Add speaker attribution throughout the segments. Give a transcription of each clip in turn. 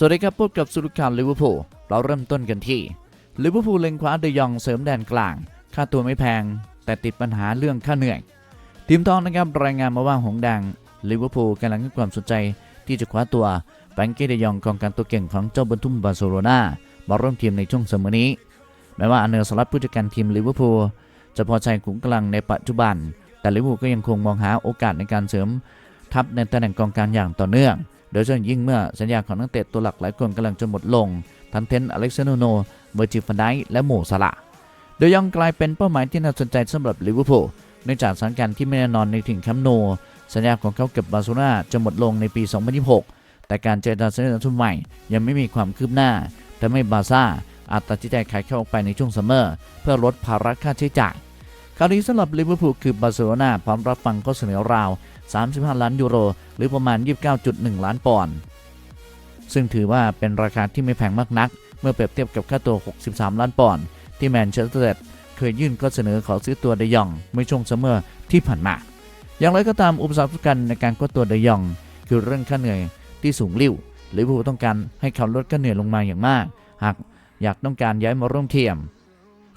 Speaker 1: สวัสดีครับพบกับสุรุการลิเวอร์พูลเราเริ่มต้นกันที่ลิเวอร์พูลเล็งคว้าเดยองเสริมแดนกลาง ค่าตัวไม่แพง แต่ติดปัญหาเรื่องค่าเหนื่อยทีมทองนะครับรายงานมาว่าหงส์แดงลิเวอร์พูลกำลังให้ความสนใจที่จะคว้าตัวแฟรงกี้เดยองกองการตัวเก่งของเจ้าบรรทุมบาร์เซโลนามาร่วมทีมในช่วงเสมอนี้ แม้ว่าอเนอร์สลัดผู้จัดการทีมลิเวอร์พูลจะพอใจขุมกำลังในปัจจุบัน แต่ลิเวอร์พูลก็ยังคงมองหาโอกาสในการเสริมทัพในตำแหน่งกองกลางอย่างต่อเนื่อง โดยเฉพาะยิ่งเมื่อสัญญาของนักเตะตัวหลักหลายคนกำลังจะหมดลง ทั้งเทนอเล็กซานโนเวอร์จิฟันไดและโมซาลาโดยยองกลายเป็นเป้าหมายที่น่าสนใจสำหรับลิเวอร์พูลเนื่องจากสถานการณ์ที่ไม่แน่นอนในถิ่นแคัมป์โน สัญญาของเขากับบาร์เซโลนาจะหมดลงในปี 2026 แต่การเจรจาสัญญาทุนใหม่ยังไม่มีความคืบหน้าทำให้บาร์ซ่าอาจตัดสินใจขายเข้าออกไปในช่วงซัมเมอร์เพื่อลดภาระค่าใช้จ่ายคราวนี้สำหรับลิเวอร์พูลคือบาร์เซโลนาพร้อมรับฟังข้อเสนอราว 35 ล้านยูโร หรือประมาณ 29.1 ล้านปอนด์ ซึ่งถือว่าเป็นราคาที่ไม่แพงมากนัก เมื่อเปรียบเทียบกับค่าตัว 63 ล้านปอนด์ที่แมนเชสเตอร์เคยยื่นข้อเสนอขอซื้อตัวเดยองเมื่อช่วงซัมเมอร์ที่ผ่านมา อย่างไรก็ตามอุปสรรคสำคัญในการคว้าตัวเดยอง คือเรื่องค่าเหนื่อยที่สูงลิ่วลิเวอร์พูลต้องการให้เขาลดค่าเหนื่อยลงมาอย่างมาก หากอยากต้องการย้ายมาร่วมเทียม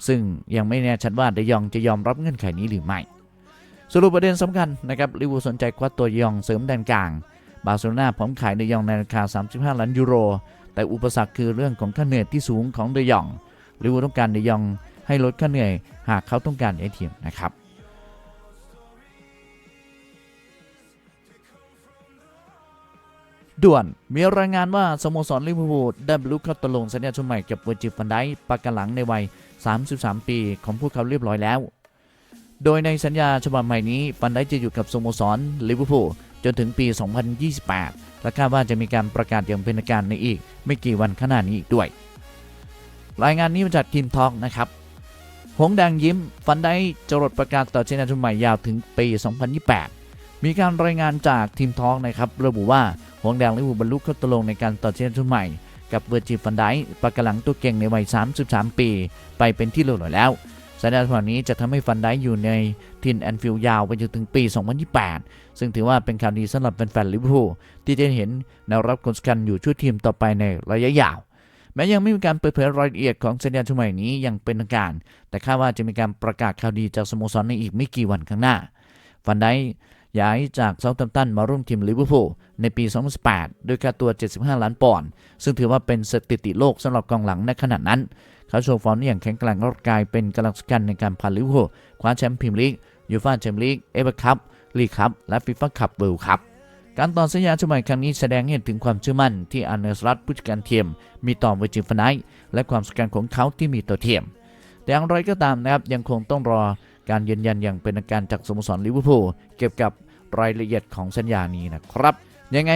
Speaker 1: ซึ่งยังไม่แน่ชัดว่าเดยองจะยอมรับเงื่อนไขนี้หรือไม่ สรุปประเด็นสำคัญนะครับลิเวอร์พูลสนใจคว้าตัวยองเสริมแดนกลาง บาร์เซโลนาพร้อมขายเดยองในราคา 35 ล้านยูโร แต่อุปสรรคคือเรื่องของค่าเหนื่อยที่สูงของเดยองลิเวอร์พูลต้องการเดยองให้ลดค่าเหนื่อย หากเขาต้องการย้ายทีมนะครับด่วนมีรายงานว่าสโมสรลิเวอร์พูลได้บรรลุข้อตกลงสัญญาชุดใหม่กับเวอร์จิฟันไดประกันหลังในวัย 33 ปีของพวกเขาเรียบร้อยแล้ว โดยในสัญญาฉบับใหม่นี้ฟันไดจะอยู่กับสโมสรลิเวอร์พูลจนถึงปี 2028 และคาดว่าจะมีการประกาศอย่างเป็นทางการในอีก ไม่กี่วันข้างหน้านี้อีกด้วย รายงานนี้มาจากทีมทอกนะครับ หงส์แดงยิ้มฟันได้จรดประกาศต่อเชนาชุนใหม่ยาวถึงปี 2028 มีการรายงานจากทีมทอกนะครับระบุว่าหงส์แดงลิเวอร์พูลบรรลุข้อตกลงในการต่อเชนาชุนใหม่กับเวอร์จิฟันไดประกาศหลังตัวเก่งในวัย 33 ปี ไปเป็นที่เรียบร้อยแล้ว สัญญาฉบับนี้จะทำให้ฟันได้อยู่ในทินแอนฟิลด์ยาวไปจนถึงปี 2028 ซึ่งถือว่าเป็นข่าวดีสำหรับแฟนๆลิเวอร์พูลที่จะเห็นแนวรับคนสำคัญอยู่ช่วยทีมต่อไปในระยะยาว แม้ยังไม่มีการเปิดเผยรายละเอียดของสัญญาฉบับใหม่นี้อย่างเป็นทางการ แต่คาดว่าจะมีการประกาศข่าวดีจากสโมสรในอีกไม่กี่วันข้างหน้าฟันได ย้ายจากเซาท์แฮมป์ตันมาร่วมทีมลิเวอร์พูลในปี 2018 ด้วยค่าตัว 75 ล้านปอนด์ ซึ่งถือว่าเป็นสถิติโลกสำหรับกองหลังในขณะนั้น เขาโชว์ฟอร์มอย่างแข็งแกร่งและกลายเป็นกำลังสำคัญในการพาลิเวอร์พูลคว้าแชมป์พรีเมียร์ลีกยูฟ่าแชมเปี้ยนลีกเอฟเอคัพลีกคัพและฟีฟ่าคัพเวิลด์คัพการต่อสัญญาฉบับใหม่ครั้งนี้แสดงให้เห็นถึงความเชื่อมั่นที่อาร์เนสลัตผู้จัดการทียม มีต่อเวอร์จิฟนไนและความสำคัญของเขาที่มีต่อทียม แต่อย่างไรก็ตามนะครับยังคงต้องรอ การยืนยันอย่างเป็นทางการจากสโมสรลิเวอร์พูลเกี่ยวกับรายละเอียดของสัญญานี้นะครับ ยังไง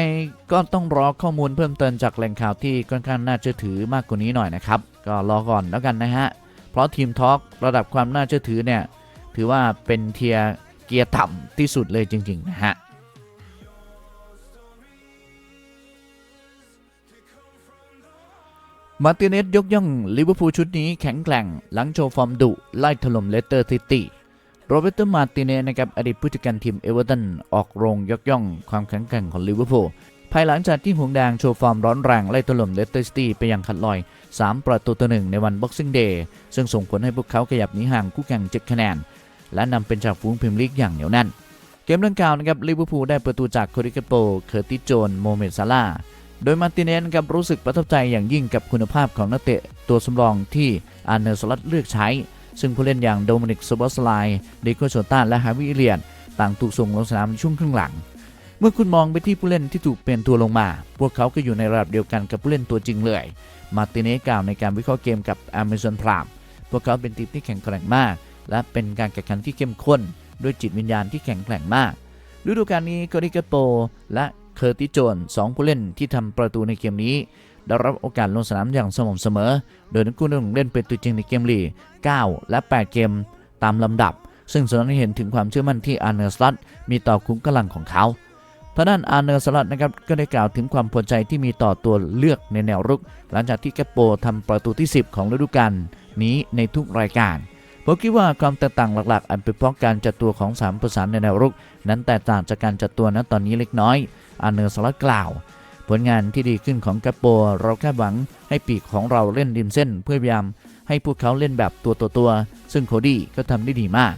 Speaker 1: ก็ต้องรอข้อมูลเพิ่มเติมจากแหล่งข่าวที่ค่อนข้างน่าเชื่อถือมากกว่านี้หน่อยนะครับ ก็รอก่อนแล้วกันนะฮะ เพราะทีมทอล์กระดับความน่าเชื่อถือเนี่ยถือว่าเป็นเทียเกียร์ต่ำที่สุดเลยจริงๆนะฮะมาร์ติเนสยกย่องลิเวอร์พูลชุดนี้แข็งแกร่ง หลังโชว์ฟอร์มดุไล่ถล่มเลสเตอร์ซิตี้ โรเบร์ตมาติเนสนะครับอดีตผู้จัดการทีมเอเวอร์ตันออกโรงยกย่องความแข็งแกร่งของลิเวอร์พูลภายหลังจากที่หงแดงโชว์ฟอร์มร้อนแรงไล่ถล่มเลสเตอร์ซิตี้ไปอย่างขัดลอย 3 ประตูต่อหนึ่งในวันบ็อกซิ่งเดย์ซึ่งส่งผลให้พวกเขาขยับหนีห่างคู่แข่ง7คะแนน และนำเป็นจากฝูงพรีเมียร์ลีกอย่างเหนียวแน่น เกมดังกล่าวนะครับลิเวอร์พูลได้ประตูจากโคดิกาโป เคอร์ติโจน โมเมดซาลาโดยมาติเนสครับรู้สึกประทับใจอย่างยิ่งกับคุณภาพของนักเตะตัวสำรองที่อาร์เนอร์สลัดเลือกใช้ ซึ่งผู้เล่นอย่างโดมินิกโซบอสไลเดโกโชต้าและฮาวิเลียน ต่างถูกส่งลงสนามในช่วงครึ่งหลัง เมื่อคุณมองไปที่ผู้เล่นที่ถูกเปลี่ยนตัวลงมา พวกเขาก็อยู่ในระดับเดียวกันกับผู้เล่นตัวจริงเลย มาร์ติเนสกล่าวในการวิเคราะห์เกมกับอเมซอนพรามพวกเขาเป็นทีมที่แข็งแกร่งมาก และเป็นการแข่งขันที่เข้มข้น ด้วยจิตวิญญาณที่แข็งแกร่งมากฤดูกาลนี้โคดิกาโปและเคอร์ติโจนสองผู้เล่นที่ทำประตูในเกมนี้ ได้รับโอกาสลงสนามอย่างสม่ำเสมอ โดยทั้งคู่ได้ลงเล่นเป็นตัวจริงในเกมลีก9และ 8 เกมตามลำดับ ซึ่งแสดงให้เห็นถึงความเชื่อมั่นที่อาร์เนอร์สลัตมีต่อคุ้มกำลังของเขาทางด้านอาร์เนอร์สลัตนะครับก็ได้กล่าวถึงความพอใจที่มีต่อตัวเลือกในแนวรุก หลังจากที่แกปโปทำประตูที่ 10 ของฤดูกาลนี้ในทุกรายการผมคิดว่าความแตกต่างหลักๆ อันเป็นเพราะการจัดตัวของ3ประสานในแนวรุก นั้นแตกต่างจากการจัดตัวณตอนนี้เล็กน้อยอาเนอร์สลัดกล่าว ผลงานที่ดีขึ้นของกัปโปเราคาดหวังให้ปีกของเราเล่นริมเส้น เพื่อพยายามให้พวกเขาเล่นแบบตัวต่อตัวซึ่งโคดี้ก็ทำได้ดีมาก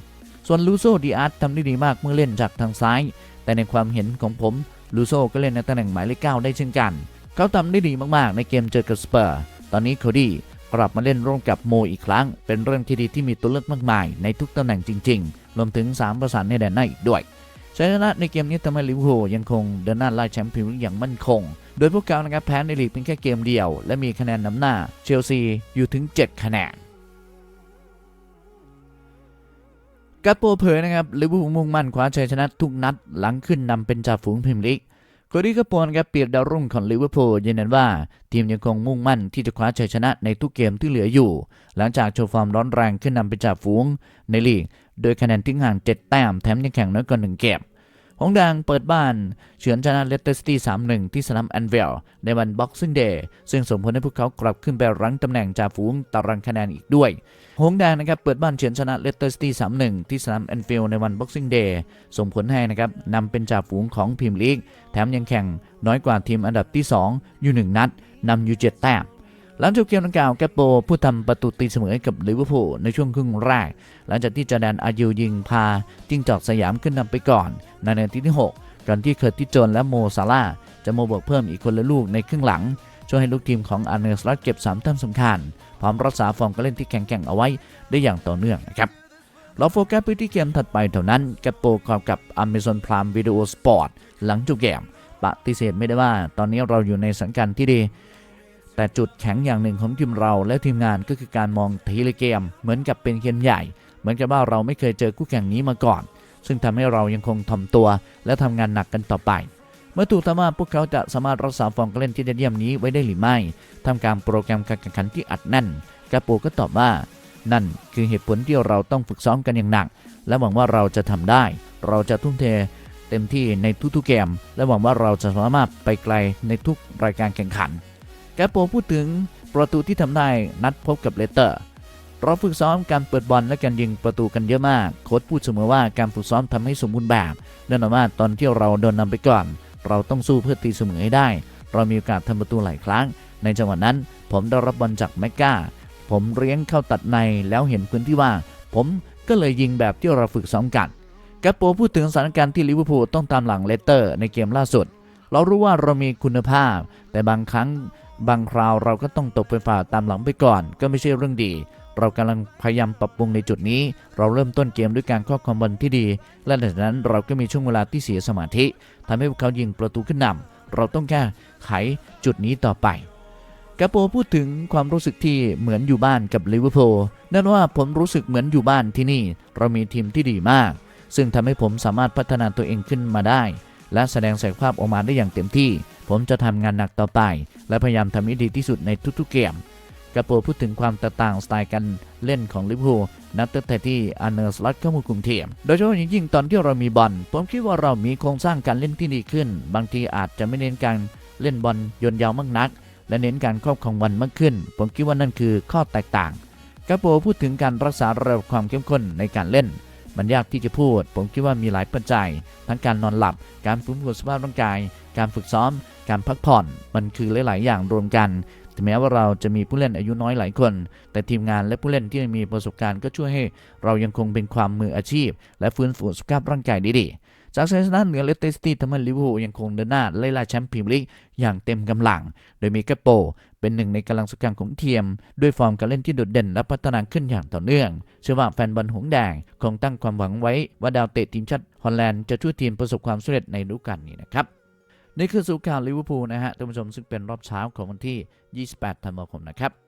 Speaker 1: ส่วนลูโซดีอาร์ตทำได้ดีมากเมื่อเล่นจากทางซ้าย แต่ในความเห็นของผมลูโซก็เล่นในตำแหน่งหมายเลขเก้าได้เช่นกัน เขาทำได้ดีมากๆ ในเกมเจอกับสเปอร์ ตอนนี้โคดี้กลับมาเล่นร่วมกับโมอีกครั้ง เป็นเรื่องที่ดีที่มีตัวเลือกมากมายในทุกตำแหน่งจริง ๆ รวมถึง 3 ประสานในแดนหน้าอีกด้วย ชัยชนะในเกมนี้ทำให้ลิเวอร์พูลยังคงเดินหน้าไล่แชมป์พรีเมียร์ลีกอย่างมั่นคง โดยพวกเขานะครับแพ้ในลีกเพียงแค่เกมเดียว และมีคะแนนนำหน้าเชลซีอยู่ถึง 7 คะแนนกัปโปเผยนะครับลิเวอร์พูลมุ่งมั่นคว้าชัยชนะทุกนัดหลังขึ้นนำเป็นจ่าฝูงพรีเมียร์ลีกโคดี้กัปโปนะครับเปียบดาวรุ่งของลิเวอร์พูลยืนยันว่า ทีมยังคงมุ่งมั่นที่จะคว้าชัยชนะในทุกเกมที่เหลืออยู่ หลังจากโชว์ฟอร์มร้อนแรงขึ้นนำเป็นจ่าฝูงในลีก โดยคะแนนทิ้งห่าง 7 แต้ม แถมยังแข่งน้อยกว่า1เกมหงแดงเปิดบ้านเฉือนชนะเลสเตอร์ซิตี้ 3-1 ที่สนามแอนเวลในวันบ็อกซิ่งเดย์ซึ่งส่งผลให้พวกเขากลับขึ้นไปรั้งตำแหน่งจ่าฝูงตารางคะแนนอีกด้วย หงแดงนะครับเปิดบ้านเฉือนชนะเลสเตอร์ซิตี้ 3-1 ที่สนามแอนฟิลในวันบ็อกซิ่งเดย์ส่งผลให้นะครับนำเป็นจ่าฝูงของพรีเมียร์ลีก แถมยังแข่งน้อยกว่าทีมอันดับที่ 2 อยู่ 1 นัดนำอยู่ 7 แต้ม หลังจบเกมดังกล่าวแกปโปผู้ทำประตูตีเสมอให้กับลิเวอร์พูลในช่วงครึ่งแรก หลังจากที่จอแดนอายูยิงพาจิ้งจอกสยามขึ้นนำไปก่อน ในนาทีที่ 6ก่อนที่เคิร์ตที่โจนและโมซาร่าจะโมบวกเพิ่มอีกคนละลูกในครึ่งหลัง ช่วยให้ลูกทีมของอาร์เนสลัดเก็บ3แต้มสำคัญ พร้อมรักษาฟอร์มการเล่นที่แข็งแกร่งเอาไว้ได้อย่างต่อเนื่องนะครับเราโฟกัสไปที่เกมถัดไปเท่านั้นแกปโปกอบกับ Amazon Prime Video Sport หลังจบเกมปฏิเสธไม่ได้ว่าตอนนี้เราอยู่ในสถานการณ์ที่ดี แต่จุดแข็งอย่างหนึ่งของทีมเราและทีมงานก็คือการมองทีละเกม เหมือนกับเป็นเกมใหญ่ เหมือนกับว่าเราไม่เคยเจอคู่แข่งนี้มาก่อน ซึ่งทำให้เรายังคงถ่อมตัว และทำงานหนักกันต่อไป เมื่อถูกถามว่าพวกเขาจะสามารถรักษาฟอร์มการเล่นที่ยอดเยี่ยมนี้ไว้ได้หรือไม่ทำการโปรแกรมการแข่งขันที่อัดแน่นกาโปก็ตอบว่า นั่นคือเหตุผลที่เราต้องฝึกซ้อมกันอย่างหนัก และหวังว่าเราจะทำได้ เราจะทุ่มเทเต็มที่ในทุกๆเกม และหวังว่าเราจะสามารถไปไกลในทุกรายการแข่งขัน แกปโปพูดถึงประตูที่ทำได้นัดพบกับเลสเตอร์เราฝึกซ้อมการเปิดบอลและการยิงประตูกันเยอะมาก โค้ชพูดเสมอว่าการฝึกซ้อมทำให้สมบูรณ์แบบแน่นอนว่าตอนที่เราโดนนำไปก่อน เราต้องสู้เพื่อตีเสมอให้ได้ เรามีโอกาสทำประตูหลายครั้ง ในจังหวะนั้น ผมได้รับบอลจากแมกกาผมเลี้ยงเข้าตัดในแล้วเห็นพื้นที่ว่างผมก็เลยยิงแบบที่เราฝึกซ้อมกันแกปโปพูดถึงสถานการณ์ที่ลิเวอร์พูลต้องตามหลังเลสเตอร์ในเกมล่าสุด เรารู้ว่าเรามีคุณภาพ แต่บางครั้ง บางคราวเราก็ต้องตกเป็นฝ่ายตามหลังไปก่อน ก็ไม่ใช่เรื่องดี เรากำลังพยายามปรับปรุงในจุดนี้ เราเริ่มต้นเกมด้วยการครอบครองบอลที่ดี และหลังจากนั้นเราก็มีช่วงเวลาที่เสียสมาธิทำให้พวกเขายิงประตูขึ้นนำเราต้องแก้ไขจุดนี้ต่อไปกาโปพูดถึงความรู้สึกที่เหมือนอยู่บ้านกับลิเวอร์พูลนั่นว่าผมรู้สึกเหมือนอยู่บ้านที่นี่ เรามีทีมที่ดีมาก ซึ่งทำให้ผมสามารถพัฒนาตัวเองขึ้นมาได้ และแสดงศักยภาพออกมาได้อย่างเต็มที่ ผมจะทำงานหนักต่อไป และพยายามทำให้ดีที่สุดในทุกๆเกมกาโปพูดถึงความแตกต่างสไตล์การเล่นของลิเวอร์พูลนับตั้งแต่ที่อาร์เนอร์สลัดเข้ามาคุมทีมโดยเฉพาะอย่างยิ่งตอนที่เรามีบอลผมคิดว่าเรามีโครงสร้างการเล่นที่ดีขึ้น บางทีอาจจะไม่เน้นการเล่นบอลยนยาวมากนัก และเน้นการครอบครองบอลมากขึ้น ผมคิดว่านั่นคือข้อแตกต่างกาโปพูดถึงการรักษาระดับความเข้มข้นในการเล่น มันยากที่จะพูด ผมคิดว่ามีหลายปัจจัย ทั้งการนอนหลับ การฟื้นฟูสภาพร่างกาย การฝึกซ้อม การพักผ่อน มันคือหลาย ๆ อย่างรวมกันถึงแม้ว่าเราจะมีผู้เล่นอายุน้อยหลายคน แต่ทีมงานและผู้เล่นที่มีประสบการณ์ก็ช่วยให้เรายังคงเป็นความมืออาชีพ และฟื้นฟูสุขภาพร่างกายได้ดี จากชัยชนะเหนือเลสเตอร์ซิตี้ทำให้ลิเวอร์พูลยังคงเดินหน้าไล่ล่าแชมป์พรีเมียร์ลีกอย่างเต็มกำลัง โดยมีกาโป เป็นหนึ่งในกำลังสำคัญของเทียม ด้วยฟอร์มการเล่นที่โดดเด่นและพัฒนาขึ้นอย่างต่อเนื่อง เชื่อว่าแฟนบอลหงแดงคงตั้งความหวังไว้ว่าดาวเตะทีมชาติฮอลแลนด์จะช่วยทีมประสบความสำเร็จในฤดูกาลนี้นะครับนี่คือสุข่าวลิเวอร์พูลนะฮะท่านผู้ชมซึ่งเป็นรอบเช้าของวันที่ 28 ธันวาคมนะครับ